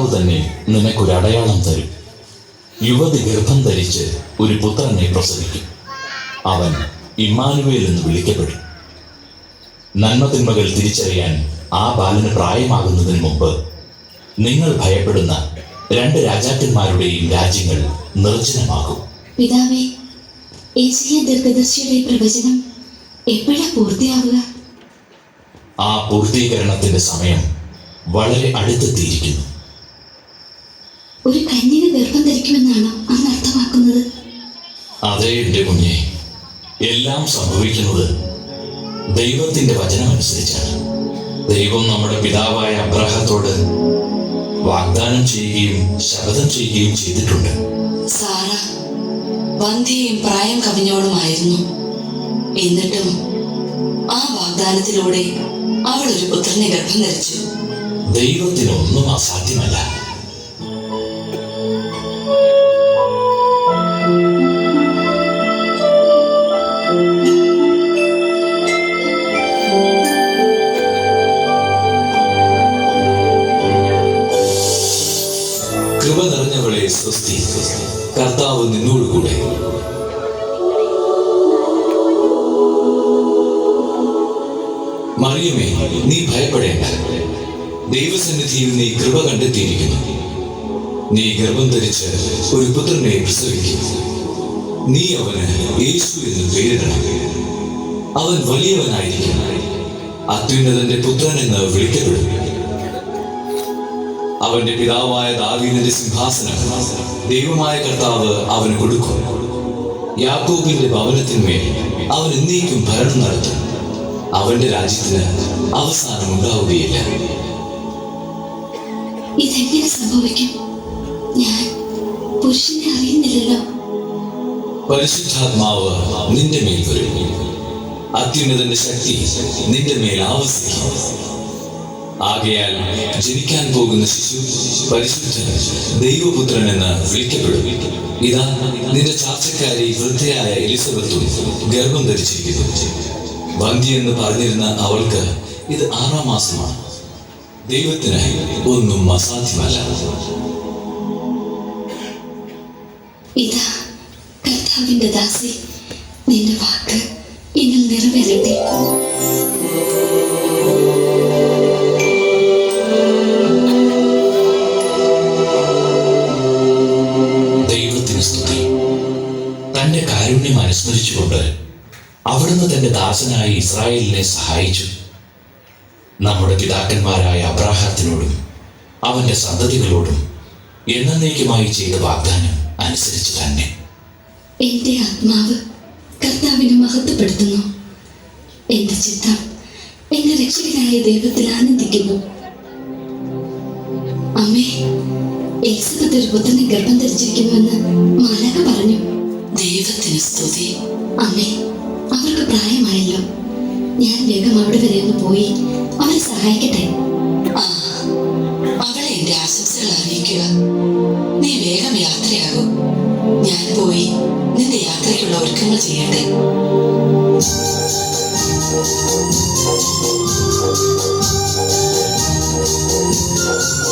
കർത്താവ് തന്നെ നിനക്കൊരു അടയാളം തരും. യുവതി ഗർഭം ധരിച്ച് ഒരു പുത്രനെ പ്രസവിക്കും. അവൻ ഇമ്മാനുവേൽ എന്ന് വിളിക്കപ്പെടും. നന്മതിന്മകൾ തിരിച്ചറിയാൻ ആ ബാലന് പ്രായമാകുന്നതിന് മുമ്പ് നിങ്ങൾ ഭയപ്പെടുന്ന രണ്ട് രാജാക്കന്മാരുടെയും രാജ്യങ്ങൾ നിർജനമാകും. പിതാവേ ദീർഘദർശിയുടെ പ്രവചനം എപ്പോഴാ പൂർത്തിയാവുക? ആ പൂർത്തീകരണത്തിന്റെ സമയം വളരെ അടുത്തെത്തിയിരിക്കുന്നു. ഒരു കന്യക ഗർഭം ധരിക്കുമെന്നാണോ അന്ന് അർത്ഥമാക്കുന്നത്. അതേ എന്റെ കുഞ്ഞെ. എല്ലാം സംഭവിക്കുന്നത് ദൈവത്തിന്റെ വചനമനുസരിച്ചാണ്. ദൈവം നമ്മുടെ പിതാവായ അബ്രാഹത്തോട് വാഗ്ദാനം ചെയ്യുകയും ശപഥം ചെയ്യുകയും ചെയ്തിട്ടുണ്ട്. സാറ വന്ധ്യയും പ്രായം കവിഞ്ഞോളുമായിരുന്നു എന്നിട്ടും ആ വാഗ്ദാനത്തിലൂടെ അവൾ ഒരു പുത്രനെ ഗർഭം ധരിച്ചു. ദൈവത്തിനൊന്നും അസാധ്യമല്ല. മറിയമേ നീ ഭയപ്പെടേണ്ട. ദൈവസന്നിധിയിൽ നീ കൃപ കണ്ടെത്തിയിരിക്കുന്നു. നീ ഗർഭം ധരിച്ച് ഒരു പുത്രനെ പ്രസവിക്കും. നീ അവന് യേശു എന്ന് പേരിടണം. അവൻ വലിയവനായിരിക്കും. അത്യുന്നതന്റെ പുത്രൻ എന്ന് വിളിക്കപ്പെടും. അവന്റെ പിതാവായ ദാവീദിന്റെ സിംഹാസനം ദൈവമായ കർത്താവ് അവന് കൊടുക്കും. യാക്കോബിന്റെ ഭവനത്തിന്മേൽ അവൻ എന്നേക്കും ഭരണം നടത്തും. അവന്റെ രാജ്യത്തിന് അവസാനം ഉണ്ടാവുകയില്ല. ഇതെങ്ങനെ സംഭവിക്കും? ഞാൻ പുരുഷനെ അറിയുന്നില്ലല്ലോ. പരിശുദ്ധാത്മാവ് നിന്റെ മേൽ വരും. അത്യുന്നതന്റെ ശക്തി നിന്റെ മേൽ ആവസിക്കും. ആകയാൽ ജനിക്കാൻ പോകുന്ന ശിശു പരിശുദ്ധൻ ദൈവപുത്രൻ എന്ന് വിളിക്കപ്പെടും. ഇതാ നിന്റെ ചാർച്ചക്കാരി വൃദ്ധയായ എലിസബത്തും ഗർഭം ധരിച്ചിരിക്കുന്നു. വന്ധ്യ എന്ന് പറഞ്ഞിരുന്ന അവൾക്ക് ഇത് ആറാം മാസമാണ്. ദൈവത്തിന് ഒന്നും അസാധ്യമല്ല. ഇതാ കർത്താവിന്റെ ദാസി നിന്റെ വാക്ക് എന്നിൽ നിറവേറട്ടെ. ദൈവത്തിന് സ്തുതി. തന്റെ കാരുണ്യം അനുസ്മരിച്ചുകൊണ്ട് അവിടുന്ന് തന്റെ ദാസനായ ഇസ്രായേലിനെ സഹായിച്ചു. നമ്മുടെ പിതാക്കന്മാരായ അബ്രാഹത്തിനോടും അവന്റെ സന്തതികളോടും എന്നേക്കുമായി ചെയ്ത വാഗ്ദാനം അനുസരിച്ച് തന്നെ. എന്റെ ആത്മാവ് കർത്താവിനെ മഹത്വപ്പെടുത്തുന്നു. എന്റെ ചിത്തം എന്റെ രക്ഷകനായ ദൈവത്തിൽ ആനന്ദിക്കുന്നു. അമ്മേ എലിസബത്ത് ഒരു പുത്രനെ ഗർഭം ധരിച്ചിരിക്കുന്നുവെന്ന് മാലക പറഞ്ഞു. ദൈവത്തിന് സ്തുതി. അമ്മേ അവർക്ക് പ്രായമായല്ലോ ഞാൻ വേഗം അവിടെ വരെ ഒന്ന് പോയി അവരെ സഹായിക്കട്ടെ. അവളെ എന്റെ ആശംസകൾ അറിയിക്കുക. നീ വേഗം യാത്രയാകൂ. ഞാൻ പോയി നിന്റെ യാത്രയ്ക്കുള്ള ഒരുക്കങ്ങൾ ചെയ്യട്ടെ. എന്റെ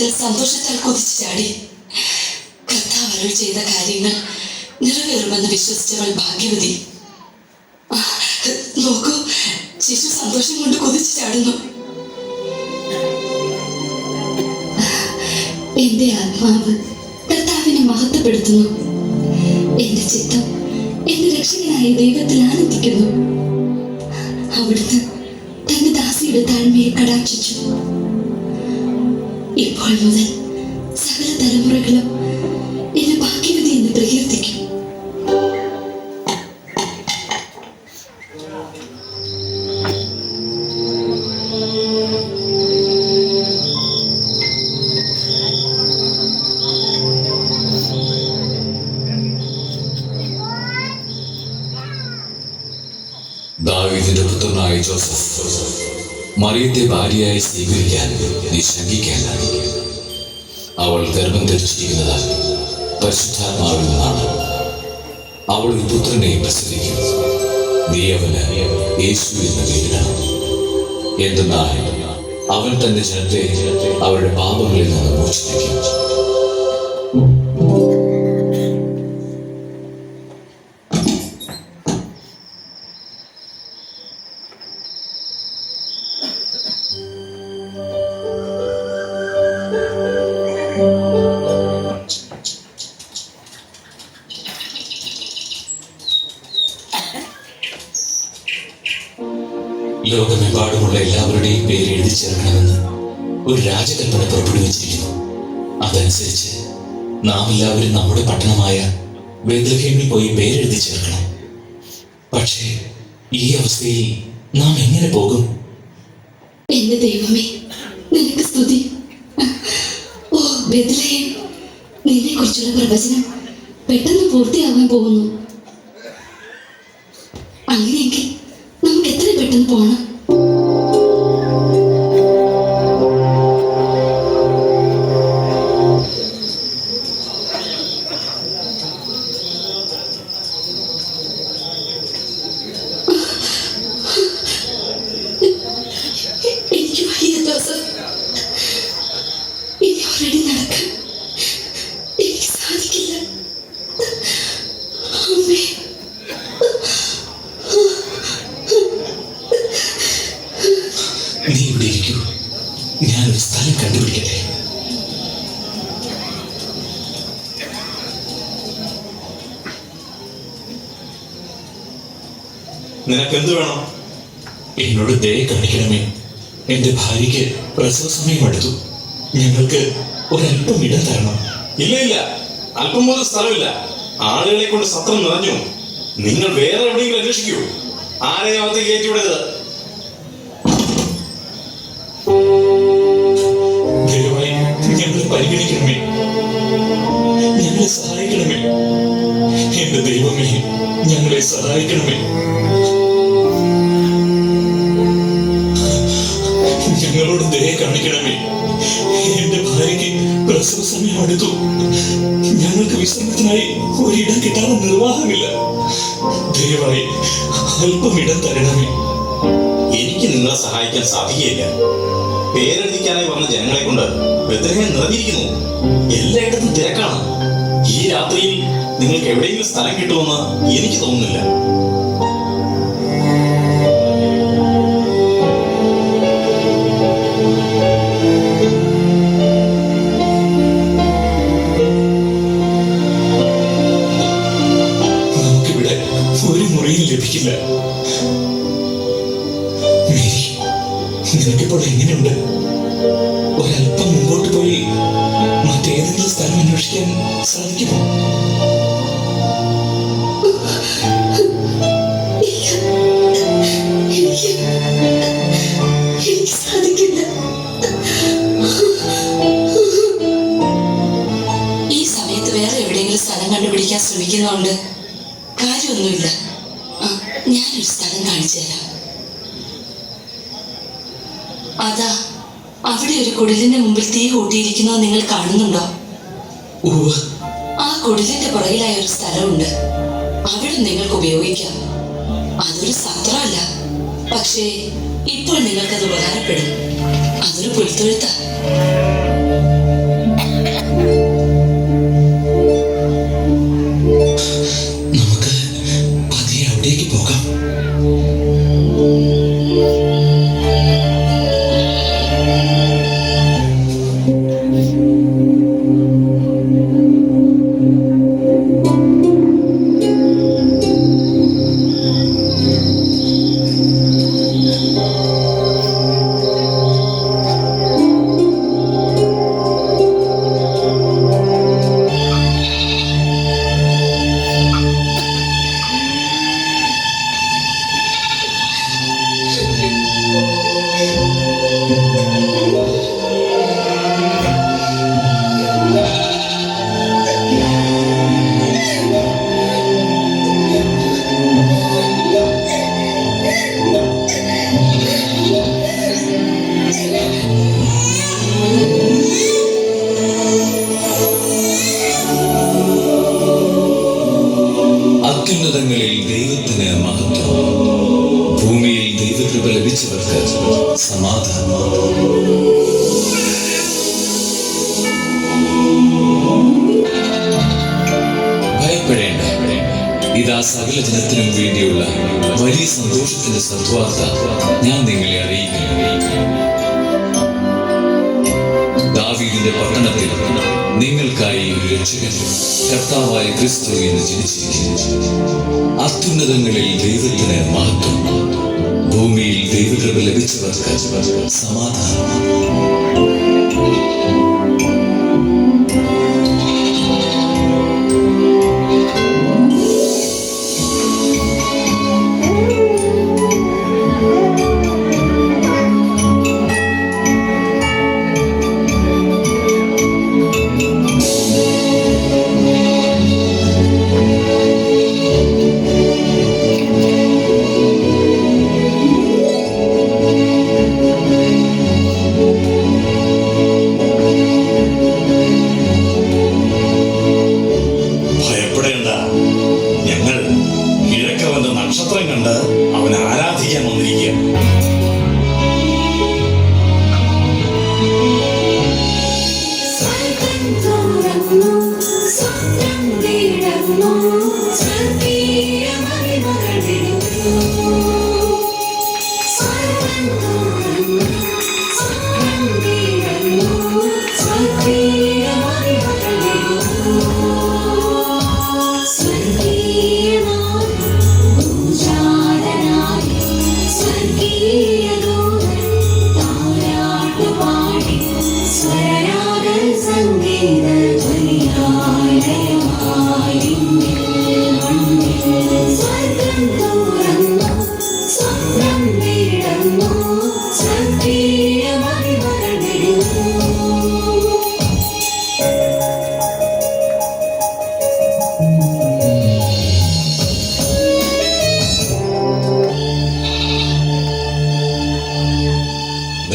ഉദരത്തിൽ സന്തോഷത്താൽ കുതിച്ചു ചാടി. കർത്താവ് അരുൾ ചെയ്ത കാര്യങ്ങൾ നിറവേറുമെന്ന് വിശ്വസിച്ചവൾ ഭാഗ്യവതി. നോക്കൂ ശിശു സന്തോഷം കൊണ്ട് കുതിച്ചു ചാടുന്നു. എന്റെ ആത്മാവ് കർത്താവിനെ മഹത്വപ്പെടുത്തുന്നു. എന്റെ ചിത്തം എന്റെ രക്ഷകനായ ദൈവത്തിൽ ആനന്ദിക്കുന്നു. അവിടുന്ന് തന്റെ ദാസിയുടെ താഴ്മയെ കടാക്ഷിച്ചു. ഇപ്പോൾ മുതൽ സകല തലമുറകളും എന്നെ ഭാഗ്യവതി എന്ന് ഭാര്യയായി സ്വീകരിക്കാൻ നീ ശങ്കിക്കേണ്ട അവൾ ഗർഭം ധരിച്ചിരിക്കുന്നത് പരിശുദ്ധാത്മാവിൽ അവൾ ഒരു പുത്രനെ പ്രസവിക്കും നീ അവന് യേശു എന്ന പേരിടണം എന്തെന്നാൽ അവൻ തന്റെ ജനത്തെ അവരുടെ പാപങ്ങളിൽ നിന്ന് മോചിപ്പിക്കും. ഒരു രാജകൽപ്പന പുറപ്പെടുവിച്ചിരിക്കുന്നു. അതനുസരിച്ച് നാം എല്ലാവരും നമ്മുടെ പട്ടണമായ ബേദ്ലഹേമിൽ പോയി പേരെഴുതി ചേർക്കണം. പക്ഷേ ഈ അവസ്ഥയിൽ നാം എങ്ങനെ പോകും? എന്റെ ദൈവമേ നിനക്ക് സ്തുതി. ഓ ബെദ്ലഹേം നിന്നെ കുറിച്ചുള്ള പ്രവചനം പെട്ടെന്ന് പൂർത്തിയാകാൻ പോകുന്നു. അങ്ങനെയെങ്കിൽ നമുക്ക് എത്ര പെട്ടെന്ന് പോണം. നിനക്ക് എന്ത് വേണം? എന്നോട് ദയ കാണിക്കണമേ. എന്റെ ഭാര്യയ്ക്ക് പ്രസവ സമയം എടുത്തു. ഞങ്ങൾക്ക് ഒരല്പം ഇടം തരണം. ഇല്ല ഇല്ല. അല്പം പോലും സ്ഥലമില്ല. ആളുകളെ കൊണ്ട് സത്രം നിറഞ്ഞു. നിങ്ങൾ വേറെ എവിടെയെങ്കിലും അന്വേഷിക്കൂ. ആരെയും അകത്ത് കയറ്റിവിടരുത് ദയവായി ഞങ്ങൾ പരിഗണിക്കണമേ. ഞങ്ങളെ സഹായിക്കണമേ. എന്റെ ദൈവമേ ഞങ്ങളെ സഹായിക്കണമേ. ഞങ്ങളോട് ദയ കാണിക്കണമേ. എന്റെ ഭാര്യയ്ക്ക് പ്രസവ സമയം അടുത്തു. ഞങ്ങൾക്ക് വിശ്രമത്തിനായി ഒരിടം കിട്ടാതെ നിർവാഹമില്ല. ദയവായി അല്പം ഇടം തരണമേ. എനിക്ക് നിങ്ങളെ സഹായിക്കാൻ സാധിക്കുകയില്ല. പേരെഴുതിക്കാനായി വന്ന ജനങ്ങളെ കൊണ്ട് ബദ്രഹം നിറഞ്ഞിരിക്കുന്നു. എല്ലായിടത്തും തിരക്കാണ്. ഈ രാത്രിയിൽ നിങ്ങൾക്ക് എവിടെയെങ്കിലും സ്ഥലം കിട്ടുമെന്ന് എനിക്ക് തോന്നുന്നില്ല. നമുക്കിവിടെ ഒരു മുറിയും ലഭിക്കില്ല. നിനക്കിപ്പോൾ എങ്ങനെയുണ്ട്? ഒരല്പം മുമ്പോട്ട് പോയി സ്ഥലം അന്വേഷിക്കാൻ സാധിക്കുമോ ഈ കണ്ടുപിടിക്കാൻ കാര്യമൊന്നുമില്ല. ഞാനൊരു സ്ഥലം കാണിച്ചു തരാം. അതാ അവിടെ ഒരു കുടിലിന്റെ മുമ്പിൽ തീ കൂട്ടിയിരിക്കുന്നത് നിങ്ങൾ കാണുന്നുണ്ടോ? ആ കുടിലിന്റെ പുറകിലായ ഒരു സ്ഥലമുണ്ട്. അവിടെ നിങ്ങൾക്ക് ഉപയോഗിക്കാം. അതൊരു സത്രമല്ല. പക്ഷേ ഇപ്പോൾ നിങ്ങൾക്കത് ഉപകാരപ്പെടും. അതൊരു പുൽത്തൊഴുത്താ. അത്യുന്നതങ്ങളിൽ ദൈവത്തിന് മഹത്വം. ഭൂമിയിൽ ദൈവകൃപ ലഭിച്ചവർക്ക് സമാധാനം. ഭയപ്പെടേണ്ട. ഇതാ സകല ജനത്തിനും വേണ്ടിയുള്ള വലിയ സന്തോഷത്തിന്റെ സദ്വാർത്ത ഞാൻ നിങ്ങളെ അറിയിക്കുന്നു. ദാവീദിന്റെ പട്ടണത്തിൽ നിങ്ങൾക്കായി ഒരു രക്ഷകൻ കർത്താവായ ക്രിസ്തു എന്ന് ജനിച്ചിരിക്കുന്നു. അത്യുന്നതങ്ങളിൽ ദൈവത്തിന് മഹത്വം. ഭൂമിയിൽ ദൈവകൃപ ലഭിച്ചവർക്ക് സമാധാനം. to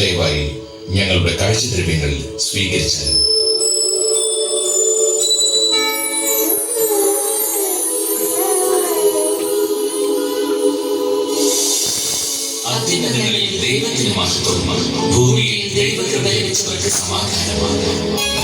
ദയവായി ഞങ്ങളുടെ കാഴ്ചദ്രവ്യങ്ങൾ സ്വീകരിച്ചാലും അത്യുന്നതങ്ങളിൽ ദൈവത്തിന് മഹത്വം ഭൂമിയിൽ ദൈവകൃപ ലഭിച്ചവർക്ക് സമാധാനമാണ്